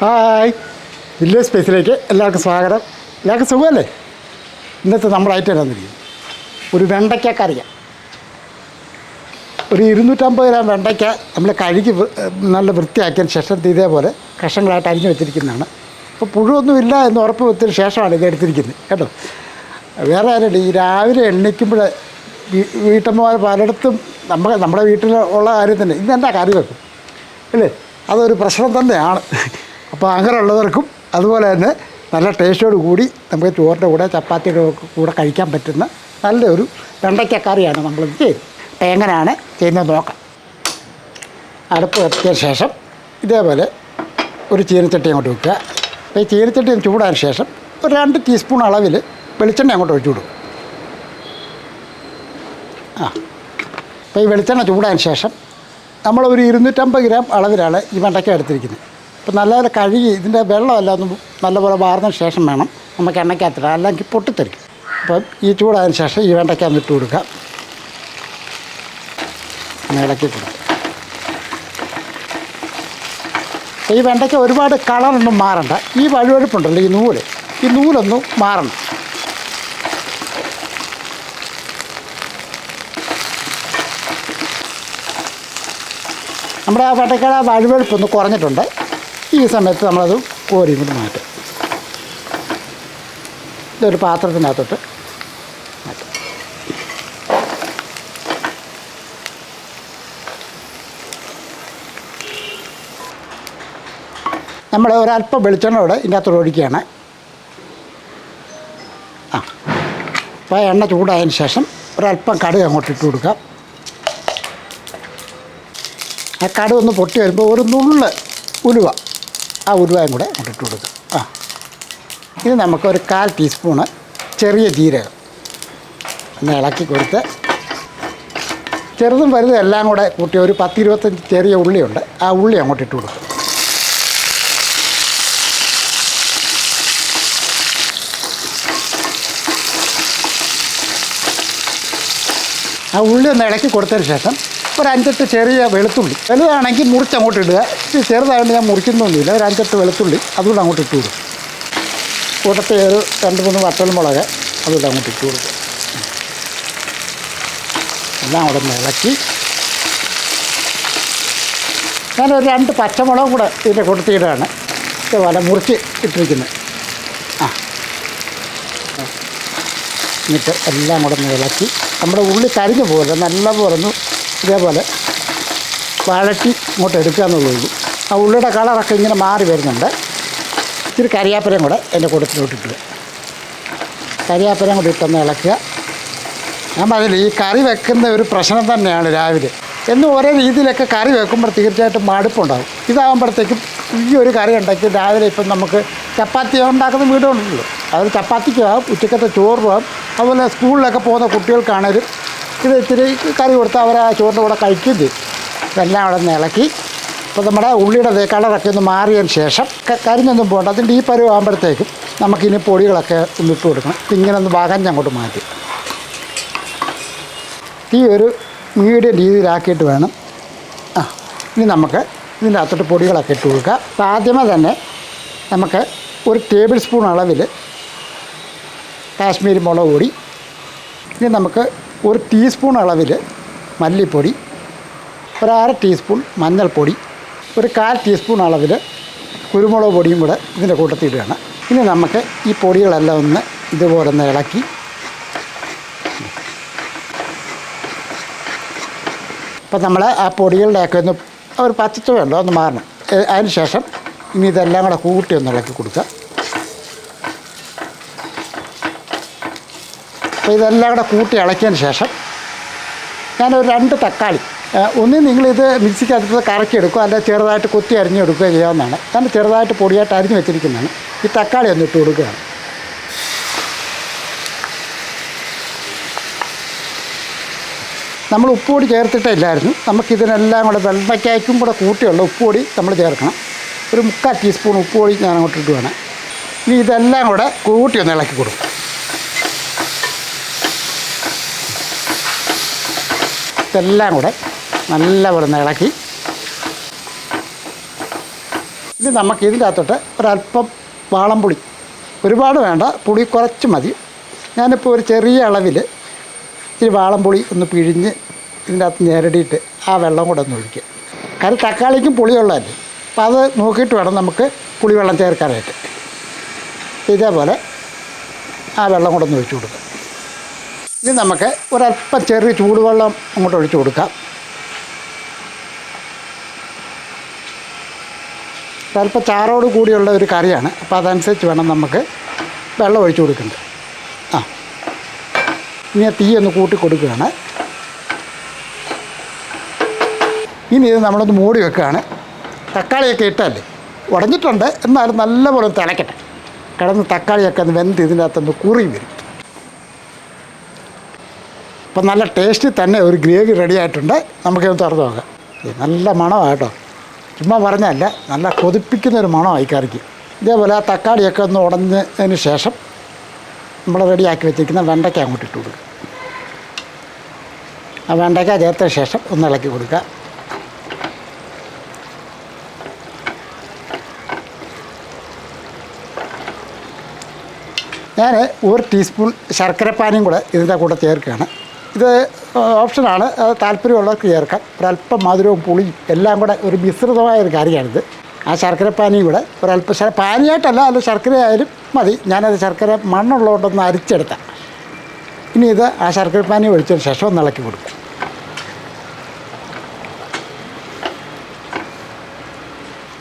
Hi. Village സ്പേസിലേക്ക് എല്ലാവർക്കും സ്വാഗതം. എല്ലാവർക്കും സുഖമല്ലേ? ഇന്നത്തെ നമ്മുടെ ഐറ്റം എന്നാന്നിരിക്കും ഒരു വെണ്ടയ്ക്ക കറിയാണ് ഒരു ഇരുന്നൂറ്റമ്പത് ഗ്രാം വെണ്ടയ്ക്ക നമ്മൾ കഴുകി നല്ല വൃത്തിയാക്കിയതിന് ശേഷം ഇത് ഇതേപോലെ കഷ്ണങ്ങളായിട്ട് അരിഞ്ഞു വെച്ചിരിക്കുന്നതാണ്. അപ്പോൾ പുഴുവൊന്നുമില്ല എന്ന് ഉറപ്പ് വെച്ചതിന് ശേഷമാണ് ഇത് എടുത്തിരിക്കുന്നത്. കേട്ടോ? വേറെ ആരുണ്ട് ഈ രാവിലെ എണ്ണിക്കുമ്പോൾ വീട്ടമ്മമാർ പലയിടത്തും നമ്മൾ നമ്മുടെ വീട്ടിൽ ഉള്ള കാര്യം തന്നെ. ഇന്ന് എന്താ കറി വെക്കും? അല്ലേ? അതൊരു പ്രശ്നം തന്നെയാണ്. അപ്പോൾ അങ്ങനെയുള്ളവർക്കും അതുപോലെ തന്നെ നല്ല ടേസ്റ്റോട് കൂടി നമുക്ക് ചോറിന്റെ കൂടെ ചപ്പാത്തിയുടെ കൂടെ കഴിക്കാൻ പറ്റുന്ന നല്ലൊരു വെണ്ടയ്ക്ക കറിയാണ് നമ്മൾ ഇത് അപ്പോൾ എങ്ങനെയാണ് ചെയ്യുന്നത് നോക്കാം. അടുപ്പ് കത്തിയ ശേഷം ഇതേപോലെ ഒരു ചീനച്ചട്ടി അങ്ങോട്ട് വെക്കുക. അപ്പോൾ ഈ ചീനച്ചട്ടി ചൂടായ ശേഷം ഒരു രണ്ട് ടീസ്പൂൺ അളവിൽ വെളിച്ചെണ്ണ അങ്ങോട്ട് ഒഴിച്ചു കൊടുക്കും. ആ. അപ്പോൾ ഈ വെളിച്ചെണ്ണ ചൂടായ ശേഷം നമ്മളൊരു ഇരുന്നൂറ്റമ്പത് ഗ്രാം അളവിലാണ് ഈ വെണ്ടയ്ക്ക എടുത്തിരിക്കുന്നത് അപ്പോൾ നല്ലപോലെ കഴുകി ഇതിന്റെ വെള്ളമല്ല ഒന്ന് നല്ലപോലെ വാർന്നതിന് ശേഷം വേണം നമുക്ക് എണ്ണയ്ക്കകത്തിടാം അല്ലെങ്കിൽ പൊട്ടിത്തെറിക്കും. അപ്പം ഈ ചൂടായതിനു ശേഷം ഈ വെണ്ടയ്ക്ക ഒന്ന് ഇട്ട് കൊടുക്കാം. ഒന്ന് ഇളക്കി കൊടുക്കുക ഈ വെണ്ടയ്ക്ക ഒരുപാട് കളറൊന്നും മാറണ്ട. ഈ വഴുവഴുപ്പുണ്ടല്ലോ ഈ നൂൽ. ഈ നൂലൊന്നും മാറണം നമ്മുടെ ആ വട്ടക്കട വഴുവഴുപ്പൊന്ന് കുറഞ്ഞിട്ടുണ്ട്. ഈ സമയത്ത് നമ്മളത് കോരി കൊണ്ട് മാറ്റും. ഇതൊരു പാത്രത്തിനകത്തോട്ട് മാറ്റും. നമ്മൾ ഒരല്പം വെളിച്ചെണ്ണ ഇവിടെ ഇതിനകത്തോട് ഒഴിക്കുകയാണ്. ആ. അപ്പോൾ എണ്ണ ചൂടായതിന് ശേഷം ഒരല്പം കടുക് അങ്ങോട്ട് ഇട്ട് കൊടുക്കാം. ആ കടുവൊന്ന് ഒന്ന് പൊട്ടി വരുമ്പോൾ ഒരു നുള്ള് ഉലുവ. ആ ഉരുവായും കൂടെ ഇട്ട് കൊടുക്കുക ആ. ഇത് നമുക്ക് ഒരു കാൽ ടീസ്പൂണ് ചെറിയ ജീരകം ഒന്ന് ഇളക്കി കൊടുത്ത് ചെറുതും വലുതും എല്ലാം കൂടെ കൂട്ടി ഒരു പത്തിരുപത്തഞ്ച് ചെറിയ ഉള്ളിയുണ്ട്. ആ ഉള്ളി അങ്ങോട്ട് ഇട്ട് കൊടുക്കും. ആ ഉള്ളി ഒന്ന് ഇളക്കി കൊടുത്തതിന് ശേഷം ഒരു അഞ്ചെട്ട് ചെറിയ വെളുത്തുള്ളി. വലുതാണെങ്കിൽ മുറിച്ച് അങ്ങോട്ട് ഇടുക. ചെറുതായതുകൊണ്ട് ഞാൻ മുറിക്കുന്നൊന്നുമില്ല. ഒരു അഞ്ചെട്ട് വെളുത്തുള്ളി. അതുകൂടെ അങ്ങോട്ട് ഇട്ട് കൊടുക്കും. കൂട്ടത്തിൽ ഒരു രണ്ട് മൂന്ന് വട്ടൽമുളക് അതുകൂടെ അങ്ങോട്ട് ഇട്ട് കൊടുക്കും. എല്ലാം അവിടെ നിന്ന് ഇളക്കി ഞാനൊരു രണ്ട് പച്ചമുളകും കൂടെ ഇതിന്റെ കൊടുത്തിട്ടാണ് ഇതുപോലെ മുറിച്ച് ഇട്ടിരിക്കുന്നത്. ആ. എന്നിട്ട് എല്ലാം കൂടെ ഒന്ന് ഇളക്കി. നമ്മുടെ ഉള്ളി കരിഞ്ഞു പോകരുത്. നല്ലപോലെ ഒന്ന് ഇതേപോലെ വഴറ്റി ഇങ്ങോട്ട് എടുക്കുക എന്നുള്ളൂ ആ ഉള്ളിയുടെ കളറൊക്കെ ഇങ്ങനെ മാറി വരുന്നുണ്ട്. ഇച്ചിരി കരിയാപ്പലയും കൂടെ എന്റെ കൂട്ടത്തിലോട്ട് ഇട്ടുക കരിയാപ്പലയും കൂടി ഇട്ടൊന്ന് ഇളക്കുക. ഞാൻ പറഞ്ഞില്ല ഈ കറി വെക്കുന്ന ഒരു പ്രശ്നം തന്നെയാണ് രാവിലെ. എന്നും ഒരേ രീതിയിലൊക്കെ കറി വെക്കുമ്പോൾ തീർച്ചയായിട്ടും മടുപ്പുണ്ടാകും ഇതാകുമ്പോഴത്തേക്കും ഈ ഒരു കറി ഉണ്ടാക്കി രാവിലെ ഇപ്പം നമുക്ക് ചപ്പാത്തി ഉണ്ടാക്കുന്ന വീടുണ്ടല്ലോ. അത് ചപ്പാത്തിക്കും ആവും ഉച്ചക്കത്തെ ചോറും ആവും. അതുപോലെ സ്കൂളിലൊക്കെ പോകുന്ന കുട്ടികൾക്കാണേലും ഇത് ഇത്തിരി കറി കൊടുത്ത് അവർ ആ ചോറിന്റെ കൂടെ കഴിക്കുകയും ചെയ്യും ഇതെല്ലാം അവിടെ നിന്ന് ഇളക്കി. അപ്പോൾ നമ്മുടെ ഉള്ളിയുടെ കളറൊക്കെ ഒന്ന് മാറിയതിന് ശേഷം കരിഞ്ഞൊന്നും പോകണ്ട അതിന്റെ ഈ പരുവ് ആകുമ്പോഴത്തേക്കും നമുക്കിനി പൊടികളൊക്കെ ഒന്ന് ഇട്ട് കൊടുക്കണം. ഇങ്ങനെ ഒന്ന് വകഞ്ഞങ്ങോട്ട് മാറ്റി. ഈ ഒരു മീഡിയം രീതിയിലാക്കിയിട്ട് വേണം. ആ ഇനി നമുക്ക് ഇതിന്റെ അകത്തോട്ട് പൊടികളൊക്കെ ഇട്ട് കൊടുക്കുക. അപ്പോൾ ആദ്യമേ തന്നെ നമുക്ക് ഒരു ടേബിൾ സ്പൂൺ അളവിൽ കാശ്മീരി മുളക് പൊടി. ഇനി നമുക്ക് ഒരു ടീസ്പൂൺ അളവിൽ മല്ലിപ്പൊടി ഒരു അര ടീസ്പൂൺ മഞ്ഞൾപ്പൊടി ഒരു കാൽ ടീസ്പൂൺ അളവിൽ കുരുമുളക് പൊടിയും കൂടെ ഇതിന്റെ കൂട്ടത്തിയിടുകയാണ് ഇനി നമുക്ക് ഈ പൊടികളെല്ലാം ഒന്ന് ഇതുപോലെ ഒന്ന് ഇളക്കി അപ്പം നമ്മൾ ആ പൊടികളുടെയൊക്കെ ഒന്ന് ഒരു പച്ചച്ചുവയുണ്ടോ ഒന്ന് മാറണം. അതിന് ശേഷം ഇനി ഇതെല്ലാം കൂടെ കൂട്ടി ഒന്ന് ഇളക്കി കൊടുക്കുക. അപ്പോൾ ഇതെല്ലാം കൂടെ കൂട്ടി ഇളക്കിയതിന് ശേഷം ഞാനൊരു രണ്ട് തക്കാളി ഒന്ന് നിങ്ങളിത് മിക്സിക്കകത്ത് കറക്കി എടുക്കുക അല്ല ചെറുതായിട്ട് കൊത്തി അരിഞ്ഞെടുക്കുകയോ ചെയ്യാവുന്നതാണ്. ഞാൻ ചെറുതായിട്ട് പൊടിയായിട്ട് അരിഞ്ഞ് വെച്ചിരിക്കുന്നതാണ്. ഈ തക്കാളി ഒന്ന് ഇട്ട് കൊടുക്കുകയാണ് നമ്മൾ ഉപ്പുപൊടി ചേർത്തിട്ടില്ലായിരുന്നു നമുക്കിതിനെല്ലാം കൂടെ വെള്ളയ്ക്കായ്ക്കും കൂടെ കൂട്ടിയുള്ള ഉപ്പുപൊടി നമ്മൾ ചേർക്കണം. ഒരു മുക്കാൽ ടീസ്പൂൺ ഉപ്പുപൊടി ഞാൻ അങ്ങോട്ട് വേണം ഇനി ഇതെല്ലാം കൂടെ കൂട്ടി ഒന്ന് ഇളക്കി കൊടുക്കും. ഇതെല്ലാം കൂടെ നല്ലപോലെ ഇളക്കി. ഇനി നമുക്ക് ഇതിന്റെ അകത്തോട്ട് ഒരല്പം വാളംപുളി ഒരുപാട് വേണ്ട പുളി കുറച്ച് മതി. ഞാനിപ്പോൾ ഒരു ചെറിയ അളവിൽ ഇച്ചിരി വാളംപുളി ഒന്ന് പിഴിഞ്ഞ് ഇതിന്റെ അകത്ത് ഞെരടിയിട്ട് ആ വെള്ളം കൂടെ ഒന്ന് ഒഴിക്കുക. കാര്യം തക്കാളിക്കും പുളിയുള്ളതല്ലേ. അപ്പോൾ അത് നോക്കിയിട്ട് വേണം നമുക്ക് പുളിവെള്ളം ചേർക്കാനായിട്ട്. ഇതേപോലെ ആ വെള്ളം കൂടെ ഒന്ന് ഒഴിച്ചു കൊടുക്കുക. ഇനി നമുക്ക് ഒരല്പം ചെറിയ ചൂടുവെള്ളം അങ്ങോട്ട് ഒഴിച്ചു കൊടുക്കാം. ഒരല്പം ചാറോട് കൂടിയുള്ള ഒരു കറിയാണ്. അപ്പോൾ അതനുസരിച്ച് വേണം നമുക്ക് വെള്ളം ഒഴിച്ചു കൊടുക്കേണ്ടത്. ആ. ഇനി തീ ഒന്ന് കൂട്ടി കൊടുക്കുകയാണ്. ഇനി ഇത് നമ്മളൊന്ന് മൂടി വെക്കുകയാണ്. തക്കാളിയൊക്കെ ഇട്ടല്ലേ? ഉടഞ്ഞിട്ടുണ്ട്. എന്നാലും നല്ലപോലെ തിളക്കട്ടെ. കിടന്ന് തക്കാളിയൊക്കെ ഒന്ന് വെന്ത് ഇതിന്റെ അകത്തൊന്ന് കുറി വരും. അപ്പം നല്ല ടേസ്റ്റിൽ തന്നെ ഒരു ഗ്രേവി റെഡി ആയിട്ടുണ്ട്. നമുക്കൊന്ന് തുറന്നു നോക്കാം. നല്ല മണമാണ് കേട്ടോ. ചുമ്മാ പറഞ്ഞല്ല നല്ല കൊതിപ്പിക്കുന്ന ഒരു മണമായി കറിക്ക്. ഇതേപോലെ ആ തക്കാളിയൊക്കെ ഒന്ന് ഉടഞ്ഞതിന് ശേഷം നമ്മൾ റെഡിയാക്കി വെച്ചിരിക്കുന്ന വെണ്ടയ്ക്ക അങ്ങോട്ട് ഇട്ട് കൊടുക്കുക ആ വെണ്ടയ്ക്ക ചേർത്ത ശേഷം ഒന്ന് ഇളക്കി കൊടുക്കുക ഞാൻ ഒരു ടീസ്പൂൺ ശർക്കരപ്പാനിയും കൂടെ ഇതിന്റെ കൂടെ ചേർക്കുകയാണ്. ഇത് ഓപ്ഷനാണ്. താല്പര്യമുള്ളവർക്ക് ചേർക്കാം ഒരല്പം മധുരവും പുളിയും എല്ലാം കൂടെ ഒരു മിശ്രിതമായ ഒരു കാര്യമാണിത്. ആ ശർക്കരപ്പാനിയും കൂടെ ഒരല്പം പാനിയായിട്ടല്ല അല്ല ശർക്കര ആയാലും മതി. ഞാനത് ശർക്കര മണ്ണുള്ളതുകൊണ്ടൊന്ന് അരിച്ചെടുത്താം. ഇനി ഇത് ആ ശർക്കരപ്പാനി ഒഴിച്ചതിന് ശേഷം ഒന്ന് ഇളക്കി കൊടുക്കും.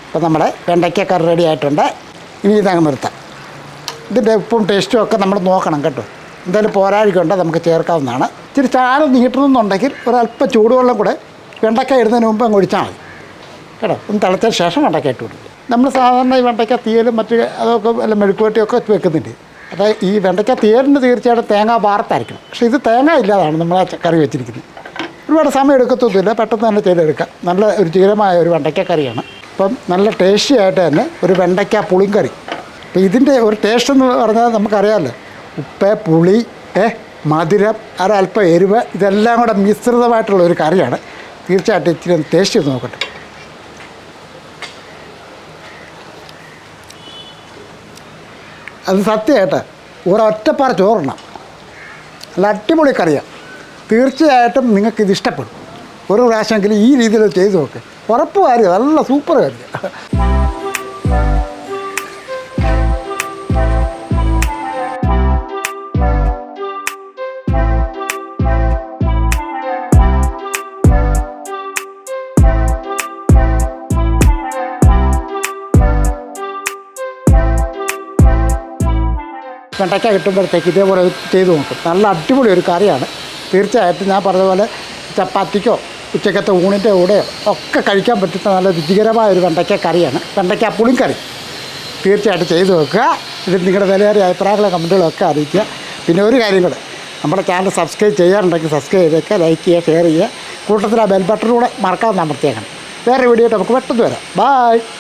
അപ്പോൾ നമ്മുടെ വെണ്ടയ്ക്കൊക്കെ റെഡി ആയിട്ടുണ്ട്. ഇനി ഇതങ്ങ് നിർത്താം. ഇതിന്റെ ഉപ്പും ടേസ്റ്റും ഒക്കെ നമ്മൾ നോക്കണം കേട്ടോ. എന്തായാലും പോരാഴിക്കുണ്ട് നമുക്ക് ചേർക്കാവുന്നതാണ്. ഇച്ചിരി ചാരം നീട്ടണമെന്നുണ്ടെങ്കിൽ ഒരല്പം ചൂടുവെള്ളം കൂടെ വെണ്ടയ്ക്ക ഇടുന്നതിന് മുമ്പ് അങ്ങ് ഒഴിച്ചാൽ മതി. കേട്ടോ? ഒന്ന് തിളച്ചതിന് ശേഷം വെണ്ടയ്ക്ക ഇട്ട് കൊടുക്കും. നമ്മൾ സാധാരണ ഈ വെണ്ടയ്ക്ക തീയലും മറ്റ് അതൊക്കെ വല്ല മെഴുക്കുവട്ടിയൊക്കെ വെക്കുന്നുണ്ട് അതായത് ഈ വെണ്ടയ്ക്ക തീയലിന് തീർച്ചയായിട്ടും തേങ്ങ വാർത്തായിരിക്കണം പക്ഷെ ഇത് തേങ്ങ ഇല്ലാതാണ് നമ്മൾ ആ കറി വെച്ചിരിക്കുന്നത്. ഒരുപാട് സമയം എടുക്കത്തൊന്നുമില്ല. പെട്ടെന്ന് തന്നെ ചെയ്തെടുക്കാം. നല്ല രുചികരമായ ഒരു വെണ്ടയ്ക്ക കറിയാണ്. അപ്പം നല്ല ടേസ്റ്റി ആയിട്ട് തന്നെ ഒരു വെണ്ടയ്ക്ക പുളിങ്കറി. അപ്പോൾ ഇതിന്റെ ഒരു ടേസ്റ്റ് എന്ന് പറഞ്ഞാൽ നമുക്കറിയാമല്ലോ. ഉപ്പ് പുളി ഏ മധുരം ഒരല്പം എരിവ് ഇതെല്ലാം കൂടെ മിശ്രിതമായിട്ടുള്ള ഒരു കറിയാണ്. തീർച്ചയായിട്ടും ഇച്ചിരി ഒന്ന് ടേസ്റ്റ് ചെയ്ത് നോക്കട്ടെ. അത് സത്യമായിട്ട് ഒരൊറ്റപ്പാറ ചോറണം നല്ല അടിപൊളി കറിയാണ് തീർച്ചയായിട്ടും ഇത് ഇഷ്ടപ്പെടും. ഒരു പ്രാവശ്യമെങ്കിലും ഈ രീതിയിൽ ചെയ്ത് നോക്ക്. ഉറപ്പ് കാര്യം നല്ല സൂപ്പർ കാര്യം വെണ്ടയ്ക്ക കിട്ടുമ്പോഴത്തേക്ക് ഇതേപോലെ ചെയ്ത് നോക്കും. നല്ല അടിപൊളി ഒരു കറിയാണ്. തീർച്ചയായിട്ടും ഞാൻ പറഞ്ഞതുപോലെ പോലെ ചപ്പാത്തിക്കോ ഉച്ചക്കത്തെ ഊണിന്റെ കൂടെയോ ഒക്കെ കഴിക്കാൻ പറ്റുന്ന നല്ല രുചികരമായ ഒരു വെണ്ടയ്ക്ക കറിയാണ്. വെണ്ടയ്ക്ക കറി തീർച്ചയായിട്ടും ചെയ്തു നോക്കുക. ഇതിൽ നിങ്ങളുടെ വിലയേറിയ അഭിപ്രായങ്ങളും കമന്റുകളും ഒക്കെ അറിയിക്കുക. പിന്നെ ഒരു കാര്യം കൂടെ നമ്മുടെ ചാനൽ സബ്സ്ക്രൈബ് ചെയ്യാറുണ്ടെങ്കിൽ സബ്സ്ക്രൈബ് ചെയ്തേക്കുക ലൈക്ക് ചെയ്യുക ഷെയർ ചെയ്യുക. കൂട്ടത്തിൽ ആ ബെൽ ബട്ടണിലൂടെ മറക്കാതെ അമർത്തിയേക്കണം വേറെ വീഡിയോ നമുക്ക് പെട്ടെന്ന് വരാം. ബായ്